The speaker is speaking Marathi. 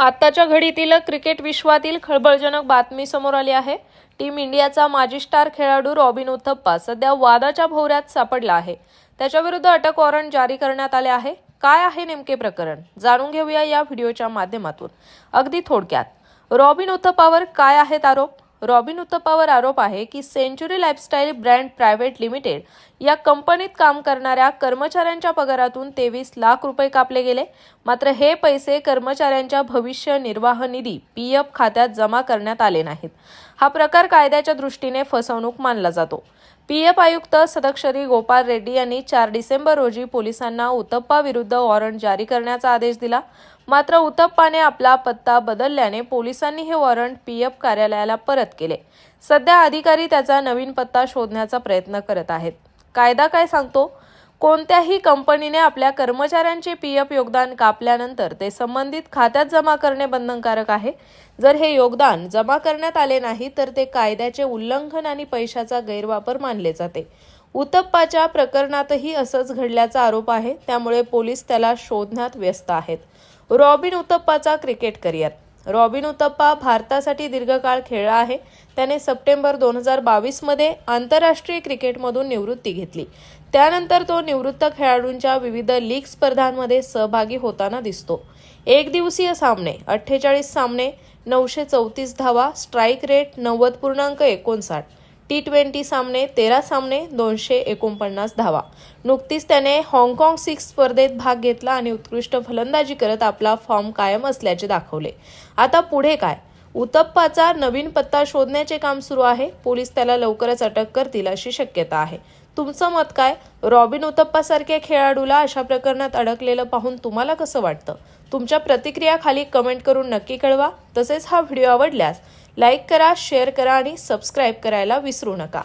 आत्ताच्या घडीतील क्रिकेट विश्वातील खळबळजनक बातमी समोर आली आहे. टीम इंडियाचा माजी स्टार खेळाडू रॉबिन उथप्पा सध्या वादाच्या भोवऱ्यात सापडला आहे. त्याच्याविरुद्ध अटक वॉरंट जारी करण्यात आले आहे. काय आहे नेमके प्रकरण? जाणून घेऊया या व्हिडिओच्या माध्यमातून. अगदी थोडक्यात. रॉबिन उथप्पावर काय आहेत आरोप? रॉबिन उत्तपावर आरोप आहे की century lifestyle brand private limited या कंपनीत काम करणाऱ्या कर्मचाऱ्यांच्या पगारातून तेवीस लाख रुपये कापले गेले. मात्र हे पैसे कर्मचाऱ्यांच्या भविष्य निर्वाह निधी पी एफ खात्यात जमा करण्यात आले नाहीत. हा प्रकार कायद्याच्या दृष्टीने फसवणूक मानला जातो. पी एफ आयुक्त सदक्षरी गोपाल रेड्डी यांनी चार डिसेंबर रोजी पोलिसांना उतप्पा विरुद्ध वॉरंट जारी करण्याचा आदेश दिला. मात्र उतप्पाने आपला पत्ता बदलल्याने पोलिसांनी हे वॉरंट पी एफ कार्यालयाला परत केले. सध्या अधिकारी त्याचा नवीन पत्ता शोधण्याचा प्रयत्न करत आहेत. कायदा काय सांगतो? कोणत्याही कंपनीने आपल्या कर्मचाऱ्यांचे पी एफ योगदान कापल्यानंतर ते संबंधित खात्यात जमा करणे बंधनकारक आहे. जर हे योगदान जमा करण्यात आले नाही तर ते कायद्याचे उल्लंघन आणि पैशाचा गैरवापर मानले जाते. उतप्पाच्या प्रकरणातही असंच घडल्याचा आरोप आहे. त्यामुळे पोलीस त्याला शोधण्यात व्यस्त आहेत. रॉबिन उतप्पाचा क्रिकेट करिअर रॉबिन उतप्पा भारतासाठी दीर्घकाळ खेळला आहे. त्याने सप्टेंबर दोन हजार बावीसमध्ये आंतरराष्ट्रीय क्रिकेटमधून निवृत्ती घेतली. त्यानंतर तो निवृत्त खेळाडूंच्या विविध लीग स्पर्धांमध्ये सहभागी होताना दिसतो. एक दिवसीय सामने अठ्ठेचाळीस सामने नऊशे चौतीस धावा स्ट्राईक रेट नव्वद पूर्णांक एकोणसाठ. टी ट्वेंटी सामने तेरा सामने दोनशे एकोणपन्नास धावा. नुकतीच त्याने हाँगकाँग सिक्स स्पर्धेत भाग घेतला आणि उत्कृष्ट फलंदाजी करत आपला फॉर्म कायम असल्याचे दाखवले. आता पुढे काय? उतप्पाचा नवीन पत्ता शोधण्याचे काम सुरू आहे. पोलीस त्याला लवकरच अटक करतील अशी शक्यता आहे. तुमचं मत काय? रॉबिन उतप्पासारख्या खेळाडूला अशा प्रकरणात अडकलेलं पाहून तुम्हाला कसं वाटतं? तुमच्या प्रतिक्रिया खाली कमेंट करून नक्की कळवा. तसेच हा व्हिडिओ आवडल्यास लाईक करा शेअर करा आणि सबस्क्राईब करायला विसरू नका.